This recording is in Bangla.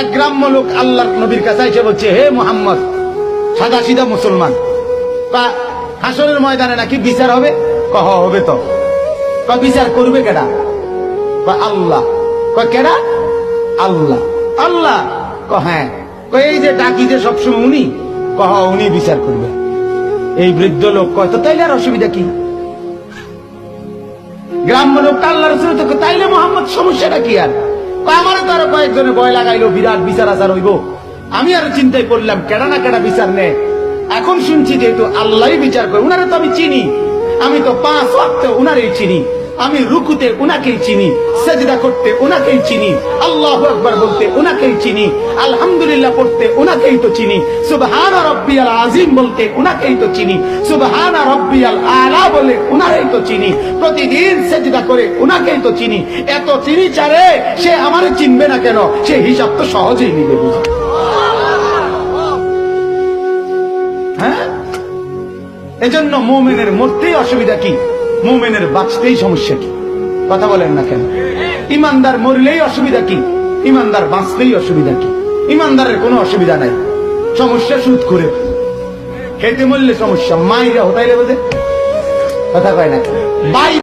এক গ্রাম্য লোক আল্লাহর নবীর কাছে এসে বলছে, হে মোহাম্মদ, সাদা সিধা মুসলমান কা হাসনের ময়দানে নাকি বিচার হবে? কহ, হবে তো। বিচার করবে কেডা? ক আল্লাহ। কেডা? আল্লাহ। আল্লাহ? ক হ্যাঁ। এই যে ডাকি যে সবসময় উনি? কহ, উনি বিচার করবে। এই বৃদ্ধ লোক কয়, তো তাইলে আর অসুবিধা কি? গ্রাম্য লোক, আল্লাহ রসুল তাইলে মোহাম্মদ, সমস্যাটা কি আর? আরও কয়েকজনে ভয় লাগাইলো, বিরাট বিচার আচার হইব। আমি আরও চিন্তায় করলাম কেডা না কেডা বিচার নে। এখন শুনছি যেহেতু আল্লাহ বিচার করে, উনারে তো আমি চিনি। আমি তো পাঁচ ওয়াক্ত উনারেই চিনি। আমি রুকুতে উনাকেই চিনি, সেজদা করতে উনাকেই চিনি, আল্লাহ আকবার বলতে উনাকেই চিনি, আলহামদুলিল্লাহ পড়তে উনাকেই তো চিনি, সুবহান রব্বিয়াল আজিম বলতে উনাকেই তো চিনি, সুবহান রব্বিয়াল আলা বলে উনারই তো চিনি, প্রতিদিন সেজদা করে উনাকেই তো চিনি, এত চিনি চারে সে আমারে চিনবে না কেন, সে হিসাব তো সহজেই নিবে বুঝি। হ্যাঁ? এজন্য মোমেনের মরতেই অসুবিধা কি? মোমেনের বাঁচতেই সমস্যা কি? কথা বলেন না কেন? ইমানদার মরলেই অসুবিধা কি? ইমানদার বাঁচতেই অসুবিধা কি? ইমানদারের কোনো অসুবিধা নাই। সমস্যা সুদ করে। খেতে মরলে সমস্যা, মাইরা হতাইলে বোধে? কথা কয় না বাই